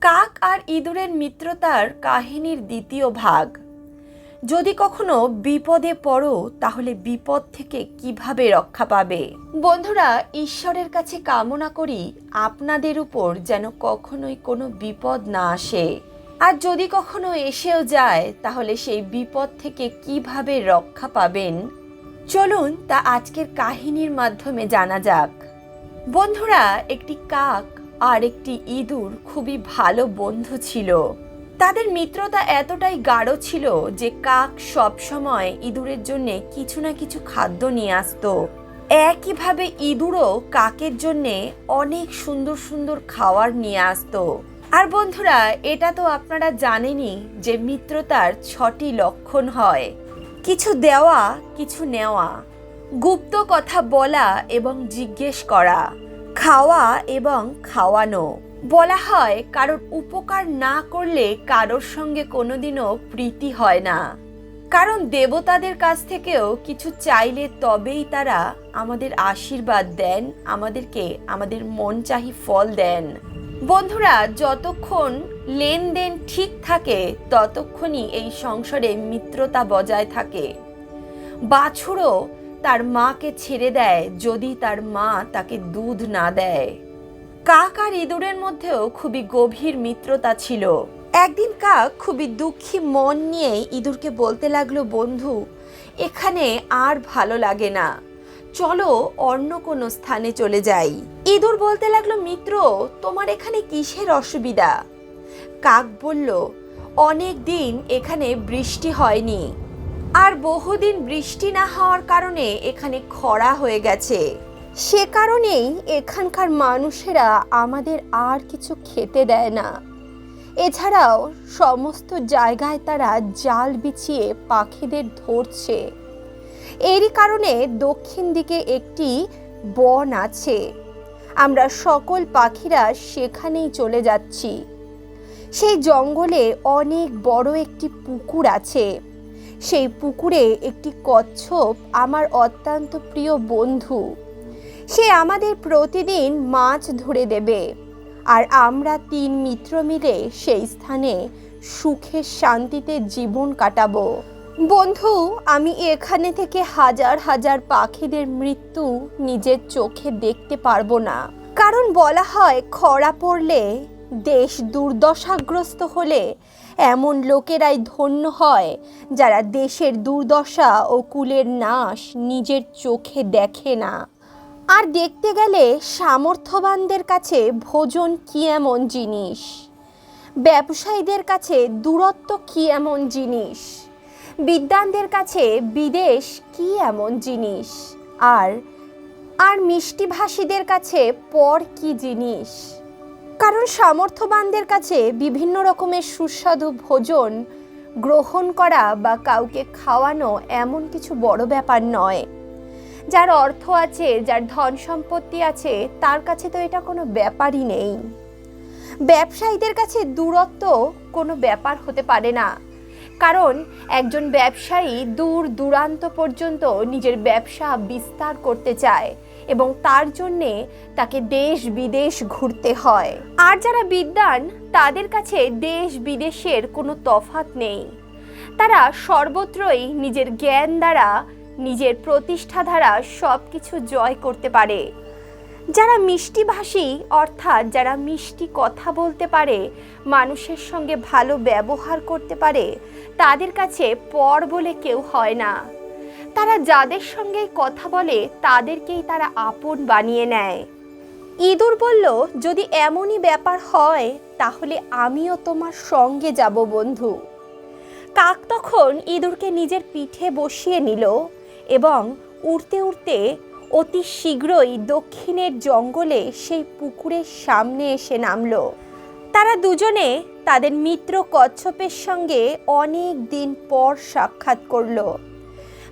কাক আর ইঁদুরের মিত্রতার কাহিনীর দ্বিতীয় ভাগ। যদি কখনো বিপদে পড়ো, তাহলে বিপদ থেকে কীভাবে রক্ষা পাবে? বন্ধুরা, ঈশ্বরের কাছে কামনা করি আপনাদের উপর যেন কখনোই কোনো বিপদ না আসে। আর যদি কখনো এসেও যায়, তাহলে সেই বিপদ থেকে কীভাবে রক্ষা পাবেন? চলুন তা আজকের কাহিনীর মাধ্যমে জানা যাক। বন্ধুরা, একটি কাক আর একটি ইঁদুর খুবই ভালো বন্ধু ছিল। তাদের মিত্রতা এতটাই গাঢ় ছিল যে কাক সবসময় ইঁদুরের জন্য কিছু না কিছু খাদ্য নিয়ে আসতো। একইভাবে ইঁদুরও কাকের জন্যে অনেক সুন্দর সুন্দর খাওয়ার নিয়ে আসতো। আর বন্ধুরা, এটা তো আপনারা জানেনই যে মিত্রতার ছটি লক্ষণ হয়। কিছু দেওয়া, কিছু নেওয়া। গুপ্ত কথা বলা এবং জিজ্ঞেস করা। খাওয়া এবং খাওয়ানো। বলা হয়, কারোর উপকার না করলে কারোর সঙ্গে কোনোদিনও প্রীতি হয় না। কারণ দেবতাদের কাছ থেকেও কিছু চাইলে তবেই তারা আমাদের আশীর্বাদ দেন, আমাদেরকে, আমাদের মন চাহি ফল দেন। বন্ধুরা, যতক্ষণ লেনদেন ঠিক থাকে, ততক্ষণই এই সংসারে মিত্রতা বজায় থাকে। বাছুরও তার মাকে ছেড়ে দেয় যদি তার মা তাকে দুধ না দেয়। কাক আর ইঁদুরের মধ্যেও খুবই গভীর মিত্রতা ছিল। একদিন কাক খুবই দুঃখী মন নিয়ে ইঁদুরকে বলতে লাগল, বন্ধু, এখানে আর ভালো লাগে না। চলো অন্য কোনো স্থানে চলে যাই। ইঁদুর বলতে লাগল, মিত্র, তোমার এখানে কিসের অসুবিধা? কাক বলল, অনেক দিন এখানে বৃষ্টি হয়নি। আর বহুদিন বৃষ্টি না হওয়ার কারণে এখানে খরা হয়ে গেছে। সে কারণেই এখানকার মানুষেরা আমাদের আর কিছু খেতে দেয় না। এছাড়াও সমস্ত জায়গায় তারা জাল বিছিয়ে পাখিদের ধরছে। এরই কারণে দক্ষিণ দিকে একটি বন আছে। আমরা সকল পাখিরা সেখানেই চলে যাচ্ছি। সেই জঙ্গলে অনেক বড় একটি পুকুর আছে। সেই পুকুরে একটি কচ্ছপ আমার অত্যন্ত প্রিয় বন্ধু। সে আমাদের প্রতিদিন মাছ ধরে দেবে আর আমরা তিন মিত্র মিলে সেই স্থানে সুখে শান্তিতে জীবন কাটাবো। বন্ধু, আমি এখানে থেকে হাজার হাজার পাখিদের মৃত্যু নিজের চোখে দেখতে পারব না। কারণ বলা হয়, খরা পড়লে দেশ দুর্দশাগ্রস্ত হলে এমন লোকেরাই ধন্য হয়, যারা দেশের দুর্দশা ও কুলের নাশ নিজের চোখে দেখে না। আর দেখতে গেলে সামর্থ্যবানদের কাছে ভোজন কি এমন জিনিস? ব্যবসায়ীদের কাছে দূরত্ব কি এমন জিনিস? বিদ্বানদের কাছে বিদেশ কি এমন জিনিস? আর আর মিষ্টিভাষীদের কাছে পর কি জিনিস? কারণ সামর্থ্যবানদের কাছে বিভিন্ন রকমের সুস্বাদু ভোজন গ্রহণ করা বা কাউকে খাওয়ানো এমন কিছু বড় ব্যাপার নয়। যার অর্থ আছে, যার ধন সম্পত্তি আছে, তার কাছে তো এটা কোনো ব্যাপারই নেই। ব্যবসায়ীদের কাছে দূরত্ব কোনো ব্যাপার হতে পারে না। কারণ একজন ব্যবসায়ী দূর দূরান্ত পর্যন্ত নিজের ব্যবসা বিস্তার করতে চায়। এবং তার জন্যে তাকে দেশ বিদেশ ঘুরতে হয়। আর যারা বিদ্বান, তাদের কাছে দেশ বিদেশের কোনো তফাৎ নেই। তারা সর্বত্রই নিজের জ্ঞান দ্বারা, নিজের প্রতিষ্ঠা দ্বারা সব কিছু জয় করতে পারে। যারা মিষ্টিভাষী, অর্থাৎ যারা মিষ্টি কথা বলতে পারে, মানুষের সঙ্গে ভালো ব্যবহার করতে পারে, তাদের কাছে পর বলে কেউ হয় না। তারা যাদের সঙ্গে কথা বলে, তাদেরকেই তারা আপন বানিয়ে নেয়। ইঁদুর বলল, যদি এমনই ব্যাপার হয়, তাহলে আমিও তোমার সঙ্গে যাব, বন্ধু। কাক তখন ইঁদুরকে নিজের পিঠে বসিয়ে নিল এবং উড়তে উড়তে অতি শীঘ্রই দক্ষিণের জঙ্গলে সেই পুকুরের সামনে এসে নামলো। তারা দুজনে তাদের মিত্র কচ্ছপের সঙ্গে অনেক দিন পর সাক্ষাৎ করল।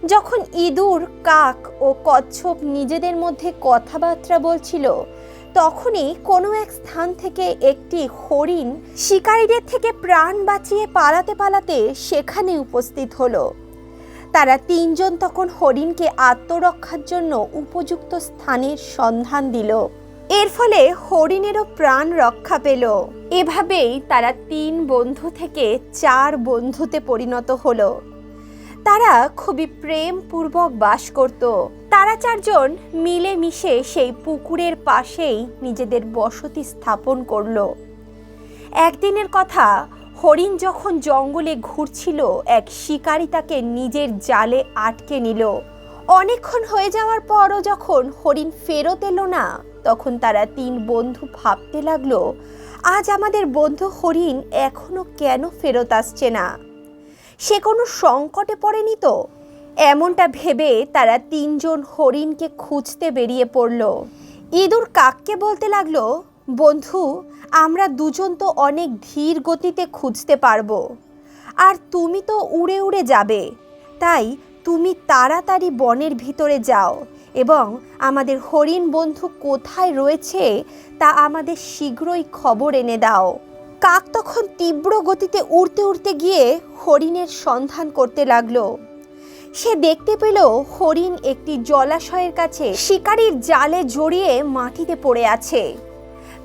যখন ইঁদুর, কাক ও কচ্ছপ নিজেদের মধ্যে কথাবার্তা বলছিল, তখনই কোনো এক স্থান থেকে একটি হরিণ শিকারীদের থেকে প্রাণ বাঁচিয়ে পালাতে পালাতে সেখানে উপস্থিত হলো। তারা তিনজন তখন হরিণকে আত্মরক্ষার জন্য উপযুক্ত স্থানের সন্ধান দিল। এর ফলে হরিণেরও প্রাণ রক্ষা পেল। এভাবেই তারা তিন বন্ধু থেকে চার বন্ধুতে পরিণত হলো। তারা খুবই প্রেমপূর্বক বাস করত। তারা চারজন মিলেমিশে সেই পুকুরের পাশেই নিজেদের বসতি স্থাপন করল। একদিনের কথা, হরিণ যখন জঙ্গলে ঘুরছিল, এক শিকারী তাকে নিজের জালে আটকে নিল। অনেকক্ষণ হয়ে যাওয়ার পরও যখন হরিণ ফেরত এলো না, তখন তারা তিন বন্ধু ভাবতে লাগল, আজ আমাদের বন্ধু হরিণ এখনও কেন ফেরত আসছে না? সে কোনো সংকটে পড়েনি তো? এমনটা ভেবে তারা তিনজন হরিণকে খুঁজতে বেরিয়ে পড়ল। ইঁদুর কাককে বলতে লাগল, বন্ধু, আমরা দুজন তো অনেক ধীর গতিতে খুঁজতে পারব। আর তুমি তো উড়ে উড়ে যাবে। তাই তুমি তাড়াতাড়ি বনের ভিতরে যাও এবং আমাদের হরিণ বন্ধু কোথায় রয়েছে তা আমাদের শীঘ্রই খবর এনে দাও। কাক তখন তীব্র গতিতে উড়তে উড়তে গিয়ে হরিণের সন্ধান করতে লাগল। সে দেখতে পেল হরিণ একটি জলাশয়ের কাছে শিকারীর জালে জড়িয়ে মাটিতে পড়ে আছে।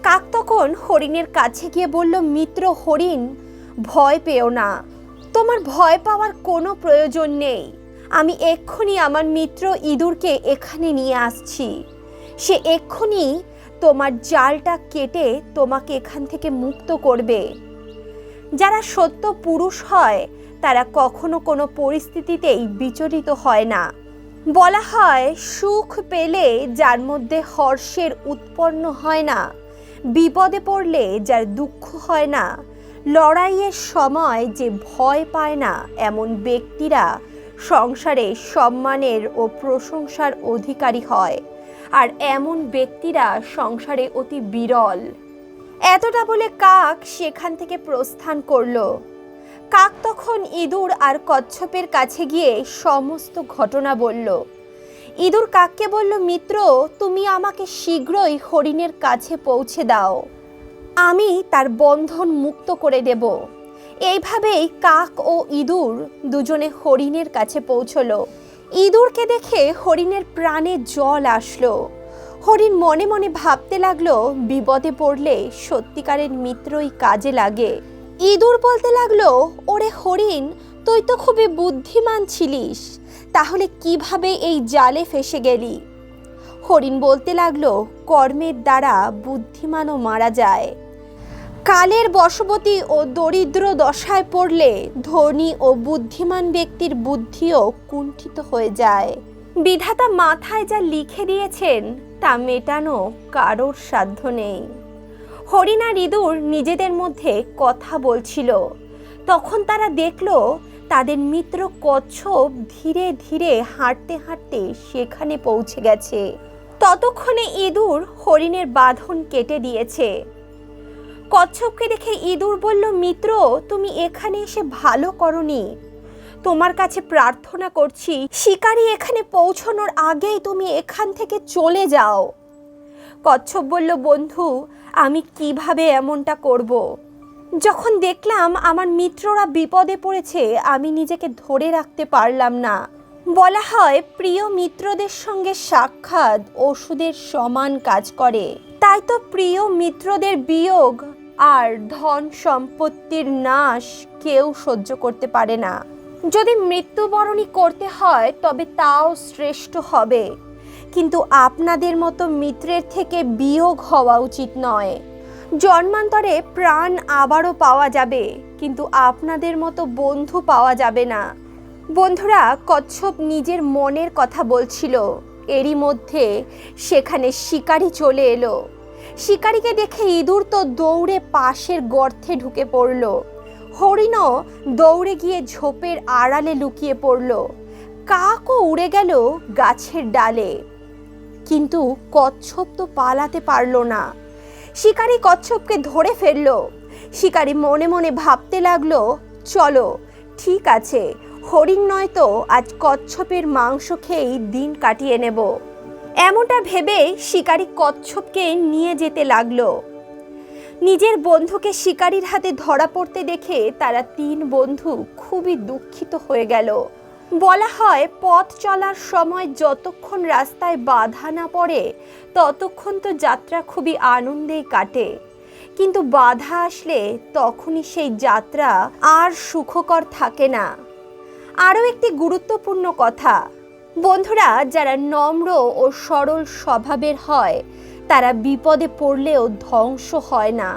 কাক তখন হরিণের কাছে গিয়ে বলল, মিত্র হরিণ, ভয় পেও না। তোমার ভয় পাওয়ার কোনো প্রয়োজন নেই। আমি এক্ষুনি আমার মিত্র ইঁদুরকে এখানে নিয়ে আসছি। সে এক্ষুনি তোমার জালটা কেটে তোমাকে এখান থেকে মুক্ত করবে। যারা সত্য পুরুষ হয়, তারা কখনো কোনো পরিস্থিতিতেই বিচলিত হয় না। বলা হয়, সুখ পেলে যার মধ্যে হর্ষের উৎপন্ন হয় না, বিপদে পড়লে যার দুঃখ হয় না, লড়াইয়ের সময় যে ভয় পায় না, এমন ব্যক্তিরা সংসারে সম্মানের ও প্রশংসার অধিকারী হয়। আর এমন ব্যক্তিরা সংসারে অতি বিরল। এতটা বলে কাক সেখান থেকে প্রস্থান করল। কাক তখন ইঁদুর আর কচ্ছপের কাছে গিয়ে সমস্ত ঘটনা বলল। ইঁদুর কাককে বলল, মিত্র, তুমি আমাকে শীঘ্রই হরিণের কাছে পৌঁছে দাও। আমি তার বন্ধন মুক্ত করে দেব। এইভাবেই কাক ও ইঁদুর দুজনে হরিণের কাছে পৌঁছলো। ইঁদুরকে দেখে হরিণের প্রাণে জল আসলো। হরিণ মনে মনে ভাবতে লাগল, বিপদে পড়লে সত্যিকারের মিত্রই কাজে লাগে। ইঁদুর বলতে লাগল, ওরে হরিণ, তুই তো খুবই বুদ্ধিমান ছিলিস, তাহলে কীভাবে এই জালে ফেসে গেলি? হরিণ বলতে লাগল, কর্মের দ্বারা বুদ্ধিমানও মারা যায়। কালের বশবতী ও দরিদ্র দশায় পড়লে ধনী ও বুদ্ধিমান ব্যক্তির বুদ্ধিও কুণ্ঠিত হয়ে যায়। বিধাতা মাথায় যা লিখে দিয়েছেন, তা মেটানো কারোর সাধ্য নেই। হরিণ আর ইঁদুর নিজেদের মধ্যে কথা বলছিল। তখন তারা দেখল, তাদের মিত্র কচ্ছপ ধীরে ধীরে হাঁটতে হাঁটতে সেখানে পৌঁছে গেছে। ততক্ষণে ইঁদুর হরিণের বাঁধন কেটে দিয়েছে। কচ্ছপকে দেখে ইঁদুর বলল, মিত্র, তুমি এখানে এসে ভালো করনি। তোমার কাছে প্রার্থনা করছি, শিকারী এখানে পৌঁছানোর আগেই তুমি এখান থেকে চলে যাও। কচ্ছপ বলল, বন্ধু, আমি কীভাবে এমনটা করব। যখন দেখলাম আমার মিত্ররা বিপদে পড়েছে, আমি নিজেকে ধরে রাখতে পারলাম না। বলা হয়, প্রিয় মিত্রদের সঙ্গে সাক্ষাৎ ওষুধের সমান কাজ করে। তাই তো প্রিয় মিত্রদের বিয়োগ আর ধন সম্পত্তির নাশ কেউ সহ্য করতে পারে না। যদি মৃত্যুবরণী করতে হয়, তবে তাও শ্রেষ্ঠ হবে। কিন্তু আপনাদের মতো মিত্রের থেকে বিয়োগ হওয়া উচিত নয়। জন্মান্তরে প্রাণ আবারও পাওয়া যাবে, কিন্তু আপনাদের মতো বন্ধু পাওয়া যাবে না। বন্ধুরা, কচ্ছপ নিজের মনের কথা বলছিল। এরই মধ্যে সেখানে শিকারি চলে এলো। শিকারিকে দেখে ইঁদুর তো দৌড়ে পাশের গর্তে ঢুকে পড়ল। হরিণও দৌড়ে গিয়ে ঝোপের আড়ালে লুকিয়ে পড়ল। কাকও উড়ে গেল গাছের ডালে। কিন্তু কচ্ছপ তো পালাতে পারল না। শিকারি কচ্ছপকে ধরে ফেলল। শিকারি মনে মনে ভাবতে লাগল, চলো, ঠিক আছে। হরিণ নয় তো, আজ কচ্ছপের মাংস খেয়েই দিন কাটিয়ে নেব। এমনটা ভেবে শিকারি কচ্ছপকে নিয়ে যেতে লাগল। নিজের বন্ধুকে শিকারির হাতে ধরা পড়তে দেখে তারা তিন বন্ধু খুবই দুঃখিত হয়ে গেল। বলা হয়, পথ চলার সময় যতক্ষণ রাস্তায় বাধা না পড়ে, ততক্ষণ তো যাত্রা খুবই আনন্দেই কাটে। কিন্তু বাধা আসলে তখনই সেই যাত্রা আর সুখকর থাকে না। আরও একটি গুরুত্বপূর্ণ কথা বন্ধুরা, যারা নম্র ও সরল স্বভাবের হয়, তারা বিপদে পড়লেও ধ্বংস হয় না।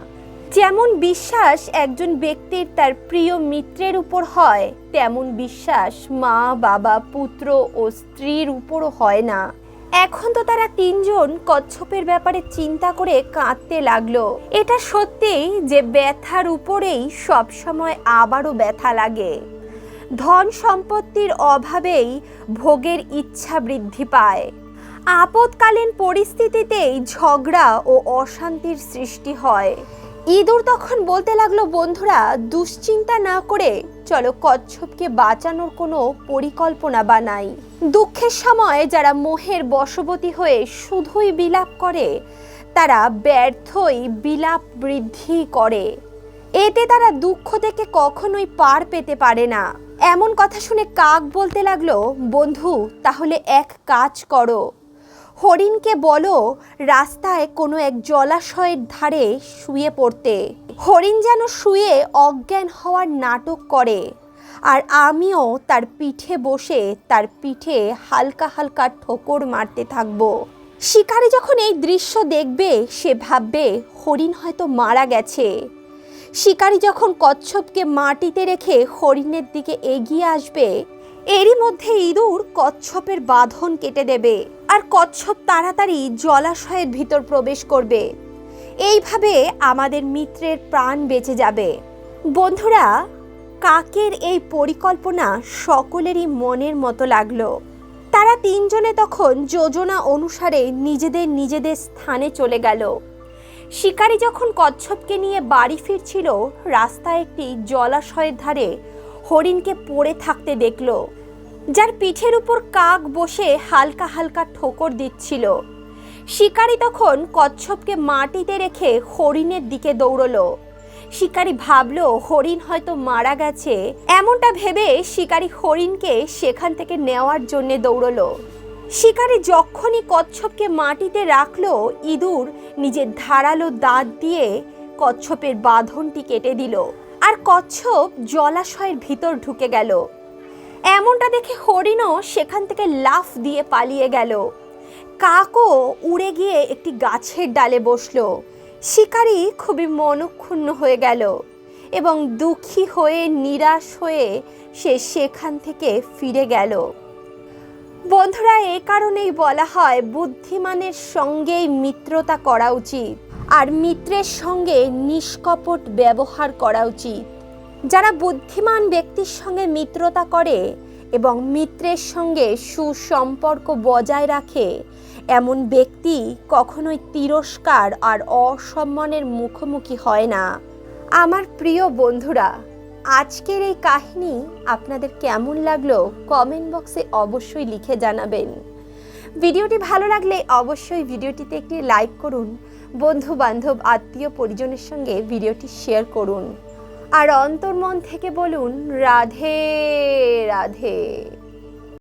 যেমন বিশ্বাস একজন ব্যক্তির তার প্রিয় মিত্রের উপর হয়, তেমন বিশ্বাস মা, বাবা, পুত্র ও স্ত্রীর উপরও হয় না। এখন তো তারা তিনজন কচ্ছপের ব্যাপারে চিন্তা করে কাঁদতে লাগল। এটা সত্যি যে ব্যথার উপরেই সবসময় আবারও ব্যথা লাগে। ধন সম্পত্তির অভাবেই ভোগের ইচ্ছা বৃদ্ধি পায়। আপদকালীন পরিস্থিতিতেই ঝগড়া ও অশান্তির সৃষ্টি হয়। ইঁদুর তখন বলতে লাগল, বন্ধুরা, দুশ্চিন্তা না করে চলো কচ্ছপকে বাঁচানোর কোনো পরিকল্পনা বানাই। দুঃখের সময় যারা মোহের বশবতী হয়ে শুধুই বিলাপ করে, তারা ব্যর্থই বিলাপ বৃদ্ধি করে। এতে তারা দুঃখ থেকে কখনোই পার পেতে পারে না। এমন কথা শুনে কাক বলতে লাগল, বন্ধু, তাহলে এক কাজ করো। হরিণকে বলো, রাস্তায় কোনো এক জলাশয়ের ধারে শুয়ে পড়তে। হরিণ যেন শুয়ে অজ্ঞান হওয়ার নাটক করে। আর আমিও তার পিঠে বসে তার পিঠে হালকা হালকা ঠোকর মারতে থাকব। শিকারি যখন এই দৃশ্য দেখবে, সে ভাববে, হরিণ হয়তো মারা গেছে। শিকারি যখন কচ্ছপকে মাটিতে রেখে হরিণের দিকে এগিয়ে আসবে, এরই মধ্যে ইঁদুর কচ্ছপের বাঁধন কেটে দেবে আর কচ্ছপ তাড়াতাড়ি জলাশয়ের ভিতর প্রবেশ করবে। এইভাবে আমাদের মিত্রের প্রাণ বেঁচে যাবে। বন্ধুরা, কাকের এই পরিকল্পনা সকলেরই মনের মতো লাগল। তারা তিনজনে তখন যোজনা অনুসারে নিজেদের নিজেদের স্থানে চলে গেল। শিকারী যখন কচ্ছপকে নিয়ে বাড়ি ফিরছিল, রাস্তায় একটি জলাশয়ের ধারে হরিণকে পড়ে থাকতে দেখল, যার পিঠের উপর কাক বসে হালকা হালকা ঠোকর দিচ্ছিল। শিকারী তখন কচ্ছপকে মাটিতে রেখে হরিণের দিকে দৌড়লো। শিকারী ভাবলো, হরিণ হয়তো মারা গেছে। এমনটা ভেবে শিকারী হরিণকে সেখান থেকে নেওয়ার জন্য দৌড়লো। শিকারী যখনই কচ্ছপকে মাটিতে রাখল ইঁদুর, নিজের ধারালো দাঁত দিয়ে কচ্ছপের বাঁধনটি কেটে দিল আর কচ্ছপ জলাশয়ের ভিতর ঢুকে গেল। এমনটা দেখে হরিণও সেখান থেকে লাফ দিয়ে পালিয়ে গেল। কাকও উড়ে গিয়ে একটি গাছের ডালে বসল। শিকারী খুবই মনক্ষুণ্ণ হয়ে গেল এবং দুঃখী হয়ে, নিরাশ হয়ে সে সেখান থেকে ফিরে গেল। বন্ধুরা এ কারণেই বলা হয় বুদ্ধিমানের সঙ্গেই মিত্রতা করা উচিত আর মিত্রের সঙ্গে নিষ্কপট ব্যবহার করা উচিত। যারা বুদ্ধিমান ব্যক্তির সঙ্গে মিত্রতা করে এবং মিত্রের সঙ্গে সুসম্পর্ক বজায় রাখে, এমন ব্যক্তি কখনোই তিরস্কার আর অসম্মানের মুখোমুখি হয় না। আমার প্রিয় বন্ধুরা আজকের এই কাহিনী আপনাদের কেমন লাগল কমেন্ট বক্সে অবশ্যই লিখে জানাবেন। ভিডিওটি ভালো লাগলে অবশ্যই ভিডিওটিতে একটি লাইক করুন বন্ধু বান্ধব আত্মীয় পরিজনের সঙ্গে ভিডিওটি শেয়ার করুন। আর অন্তর্মন থেকে বলুন, রাধে রাধে।